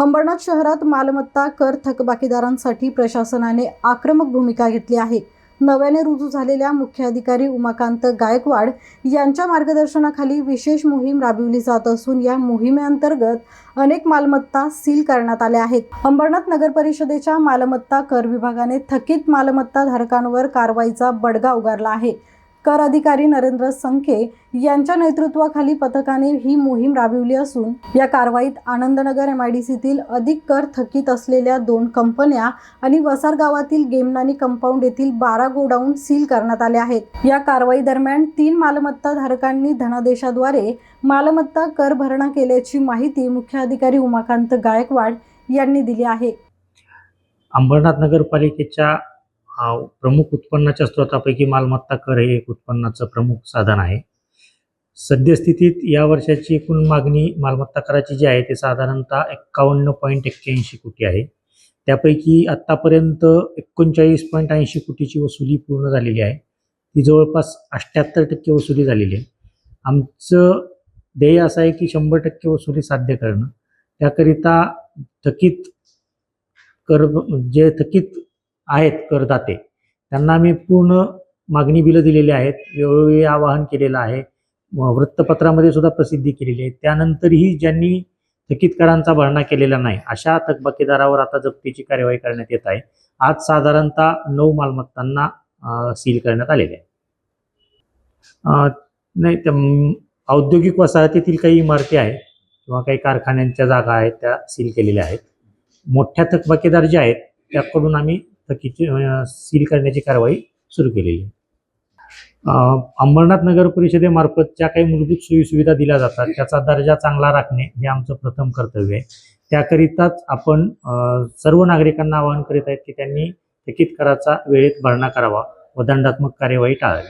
अंबरनाथ शहरात मालमत्ता कर थकबाकीदारांसाठी प्रशासनाने आक्रमक भूमिका घेतली आहे. नव्याने रुजू झालेल्या मुख्याधिकारी उमाकांत गायकवाड यांच्या मार्गदर्शनाखाली विशेष मोहीम राबविली जात असून या मोहिमेअंतर्गत अनेक मालमत्ता सील करण्यात आल्या आहेत. अंबरनाथ नगर परिषदेच्या मालमत्ता कर विभागाने थकीत मालमत्ता धारकांवर कारवाईचा बडगा उगारला आहे. कर अधिकारी नरेंद्र संखे यांच्या नेतृत्वाखाली पथकाने ही मोहीम राबविली असून या कारवाईत आनंदनगर एमआयडीसीतील अधिक कर थकीत असलेल्या दोन कंपन्या आणि वसार गावातील गेमनानी कंपाऊंड येथील बारा गोडाऊन सील करण्यात आले आहेत. या कारवाई दरम्यान तीन मालमत्ता धारकांनी धनादेशाद्वारे मालमत्ता कर भरणा केल्याची माहिती मुख्य अधिकारी उमाकांत गायकवाड यांनी दिली आहे. अंबरनाथ नगरपालिकेच्या प्रमुख उत्पन्नाच्या स्रोतापैकी मालमत्ता कर हे एक उत्पन्नाचं प्रमुख साधन आहे. सद्यस्थितीत या वर्षाची एकूण मागणी मालमत्ता कराची जी आहे ते साधारणतः एक्कावन्न पॉईंट एक्क्याऐंशी कोटी आहे. त्यापैकी आत्तापर्यंत एकोणचाळीस पॉईंट ऐंशी कोटीची वसुली पूर्ण झालेली आहे. ती जवळपास अठ्ठ्याहत्तर टक्के वसुली झालेली आहे. आमचं ध्येय असं आहे की शंभर टक्के वसुली साध्य करणं. त्याकरिता थकीत कर जे थकीत आहेत करदाते त्यांना आम्ही पूर्ण मागणी बिलं दिलेली आहेत वेळोवेळी आवाहन केलेलं आहे. व वृत्तपत्रामध्ये सुद्धा प्रसिद्धी केलेली आहे. त्यानंतरही ज्यांनी थकीत करांचा भरणा केलेला नाही अशा थकबाकीदारावर आता जप्तीची कार्यवाही करण्यात येत आहे. आज साधारणतः नऊ मालमत्तांना सील करण्यात आलेले आहे. नाही त्या औद्योगिक वसाहतीतील काही इमारती आहेत किंवा काही कारखान्यांच्या जागा आहेत त्या सील केलेल्या आहेत. मोठ्या थकबाकीदार जे आहेत त्याकडून आम्ही थकीची सील करण्याची कारवाई सुरू केलेली आहे. अंबरनाथ नगर परिषदेमार्फत ज्या काही मूलभूत सोयीसुविधा दिल्या जातात. त्याचा दर्जा चांगला राखणे हे आमचं प्रथम कर्तव्य आहे. त्याकरिताच आपण सर्व नागरिकांना आवाहन करीत आहेत की त्यांनी थकीत कराचा वेळेत भरणा करावा व दंडात्मक कार्यवाही टाळावी.